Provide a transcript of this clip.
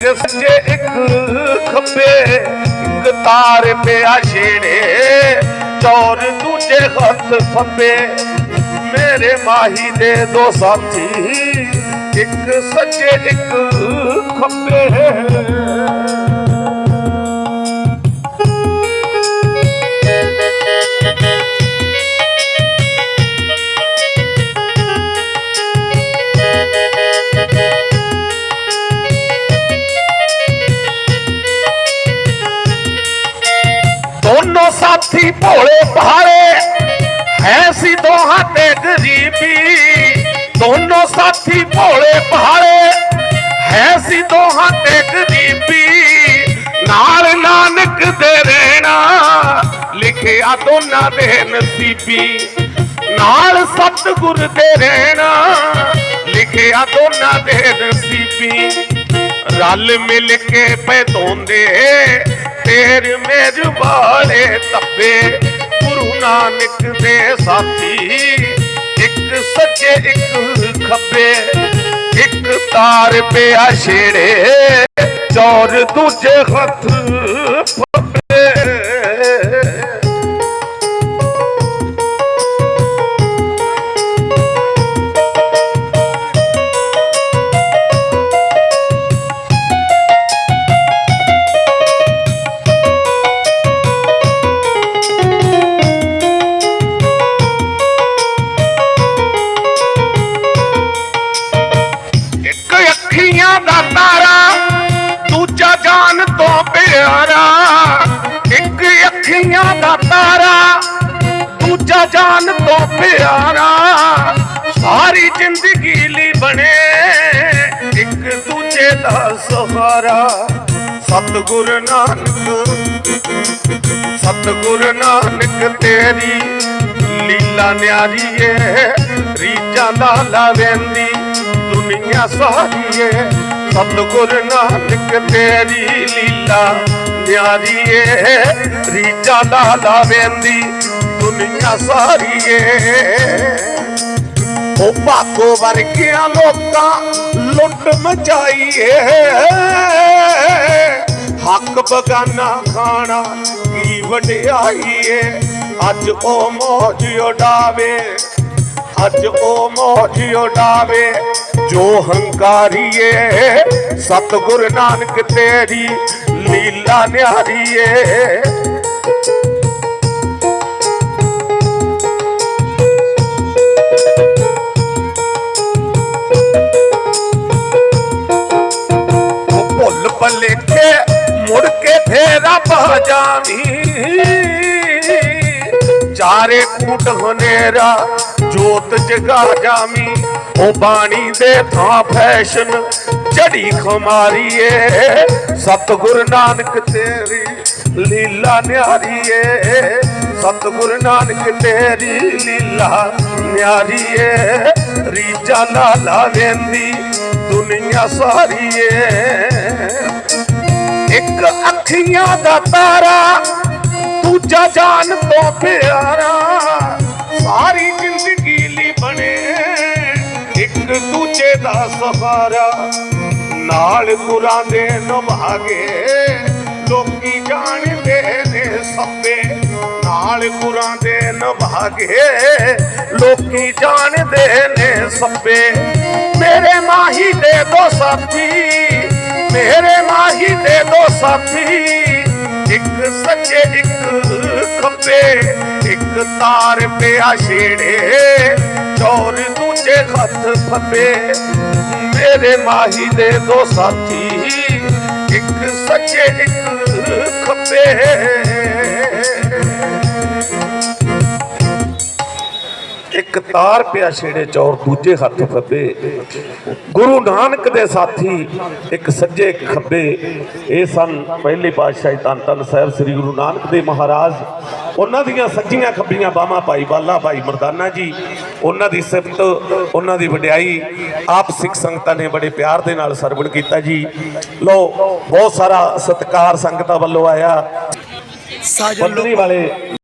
ਸੱਜੇ ਇੱਕ ਖੱਬੇ, ਇੱਕ ਤਾਰ ਪਿਆ ਛੇੜੇ, ਚੌਰ ਦੂਜੇ ਹੱਥ ਫੱਬੇ ਮੇਰੇ ਮਾਹੀ ਦੇ ਦੋ ਸਾਥੀ, ਇੱਕ ਸੱਜੇ, ਇੱਕ ਖੱਬੇ। ਦੋਨੋਂ ਭੋਲੇ ਭਾਲੇ। ਹੈ ਸੀ ਦੋਹਾਂ ਤੇ ਗਰੀਬੀ। ਦੋਨੋਂ ਸਾਥੀ ਭੋਲੇ ਭਾਲੇ। ਹੈ ਸੀ ਦੋਹਾਂ ਤੇ ਗਰੀਬੀ। ਨਾਲ ਨਾਨਕ ਦੇ ਰਹਿਣਾ ਲਿਖਿਆ ਦੋਨਾਂ ਦੇ ਨਸੀਬੀ। ਨਾਲ ਸਤਿਗੁਰ ਦੇ ਰਹਿਣਾ ਲਿਖਿਆ ਦੋਨਾਂ ਦੇ ਨਸੀਬੀ। ਰਲ ਮਿਲ ਕੇ ਪੈਦੋਂਦੇ ਤੇਰ ਮੇਰ ਵਾਲੇ ਤੱਬੇ ਗੁਰੂ ਨਾਨਕ ਦੇ ਸਾਥੀ, ਇੱਕ ਸੱਜੇ, ਇੱਕ ਖੱਬੇ, ਇੱਕ ਤਾਰ ਪਿਆ ਛੇੜੇ। ਚੌਰ ਦੂਜੇ ਹੱਥ ਜਾਨ ਤੋਂ ਪਿਆਰਾ, ਸਾਰੀ ਜ਼ਿੰਦਗੀ ਲਈ ਬਣੇ ਇੱਕ ਦੂਜੇ ਦਾ ਸਹਾਰਾ। ਸਤਿਗੁਰ ਨਾਨਕ ਸਤਿਗੁਰ ਨਾਨਕ ਤੇਰੀ ਲੀਲਾ ਨਿਆਰੀ ਏ ਰੀਜਾਂ ਦਾ ਲਾਵੇਂਦੀ ਦੁਨੀਆ ਸਾਰੀ ਏ ਸਤਿਗੁਰ ਨਾਨਕ ਤੇਰੀ ਲੀਲਾ ਨਿਆਰੀ ਏ ਰੀਜਾਂ ਦਾ ਲਾਵੇਂਦੀ ਦੁਨੀਆ ਸਾਰੀ ਏ ਉਹ ਭਾਗੋ ਵਰਗਿਆਂ ਲੋਕਾਂ ਲੁੱਟ ਮਚਾਈਏ। ਹੱਕ ਬਗਾਨਾ ਖਾਣਾ ਕੀ ਵਡਿਆਈਏ। ਅੱਜ ਉਹ ਮੌਜ ਉਡਾਵੇ। ਅੱਜ ਉਹ ਮੌਜ ਉਡਾਵੇ। ਜੋ ਹੰਕਾਰੀਏ, ਸਤਿਗੁਰ ਨਾਨਕ ਤੇਰੀ ਲੀਲਾ ਨਿਹਾਰੀਏ। ਮੁੜ ਕੇ ਫੇਰਾ ਪਾ ਜਾਮੀ ਚਾਰੇ ਕੂਟ ਹਨੇਰਾ, ਜੋਤ ਜਗਾ ਜਾਵੀਂ ਉਹ ਬਾਣੀ ਦੇ ਥਾਂ ਫੈਸ਼ਨ ਝੜੀ ਖਮਾਰੀਏ। ਸਤਿਗੁਰ ਨਾਨਕ ਤੇਰੀ ਲੀਲਾ ਨਿਹਾਰੀਏ ਸਤਿਗੁਰ ਨਾਨਕ ਤੇਰੀ ਲੀਲਾ ਨਿਹਾਰੀਏ ਰੀਜਾ ਲਾਲਾ ਵੇਂਦੀ ਦੁਨੀਆ ਸਾਰੀ ਏ ਇੱਕ ਅੱਖੀਆਂ ਦਾ ਤਾਰਾ ਦੂਜਾ ਜਾਨ ਤੋਂ ਪਿਆਰਾ। ਸਾਰੀ ਜ਼ਿੰਦਗੀ ਲਈ ਬਣੇ ਇੱਕ ਦੂਜੇ ਦਾ ਸਹਾਰਾ। ਨਾਲ ਗੁਰਾਂ ਦੇ ਨਿਭਾਗੇ ਲੋਕੀ ਜਾਣਦੇ ਨੇ ਸੱਬੇ ਨਾਲ ਗੁਰਾਂ ਦੇ ਨਿਭਾਗੇ ਲੋਕੀ ਜਾਣਦੇ ਨੇ ਸੱਬੇ ਮੇਰੇ ਮਾਹੀ ਦੇ ਦੋ ਸਾਥੀ ਮੇਰੇ ਮਾਹੀ ਦੇ ਦੋ ਸਾਥੀ। ਇੱਕ ਸੱਚੇ, ਇੱਕ ਖੱਬੇ, ਇੱਕ ਤਾਰ ਪਿਆ ਛੇੜੇ। ਚੋਰ ਦੂਜੇ ਹੱਥ ਫੱਬੇ। ਮੇਰੇ ਮਾਹੀ ਦੇ ਦੋ ਸਾਥੀ। ਇੱਕ ਸੱਚੇ, ਇੱਕ ਖੱਬੇ। ਇੱਕ ਤਾਰ ਪਿਆ ਛੇੜੇ ਚੌਰ ਦੂਜੇ ਹੱਥ ਫੱਬੇ ਗੁਰੂ ਨਾਨਕ ਦੇ ਸਾਥੀ ਇੱਕ ਸੱਜੇ ਖੱਬੇ ਇਹ ਸਨ ਪਹਿਲੇ ਪਾਤਸ਼ਾਹੀ ਧੰਨ ਧੰਨ ਸਾਹਿਬ ਸ੍ਰੀ ਗੁਰੂ ਨਾਨਕ ਦੇਵ ਮਹਾਰਾਜ। ਉਹਨਾਂ ਦੀਆਂ ਸੱਜੀਆਂ ਖੱਬੀਆਂ ਬਾਹਾਂ ਭਾਈ ਬਾਲਾ ਭਾਈ ਮਰਦਾਨਾ ਜੀ ਉਹਨਾਂ ਦੀ ਸਿਫਤ ਉਹਨਾਂ ਦੀ ਵਡਿਆਈ ਆਪ ਸਿੱਖ ਸੰਗਤਾਂ ਨੇ ਬੜੇ ਪਿਆਰ ਦੇ ਨਾਲ ਸਰਵਣ ਕੀਤਾ ਜੀ। ਲੋ ਬਹੁਤ ਸਾਰਾ ਸਤਿਕਾਰ ਸੰਗਤਾਂ ਵੱਲੋਂ ਆਇਆ। ਸਾਜਨ ਵਾਲੇ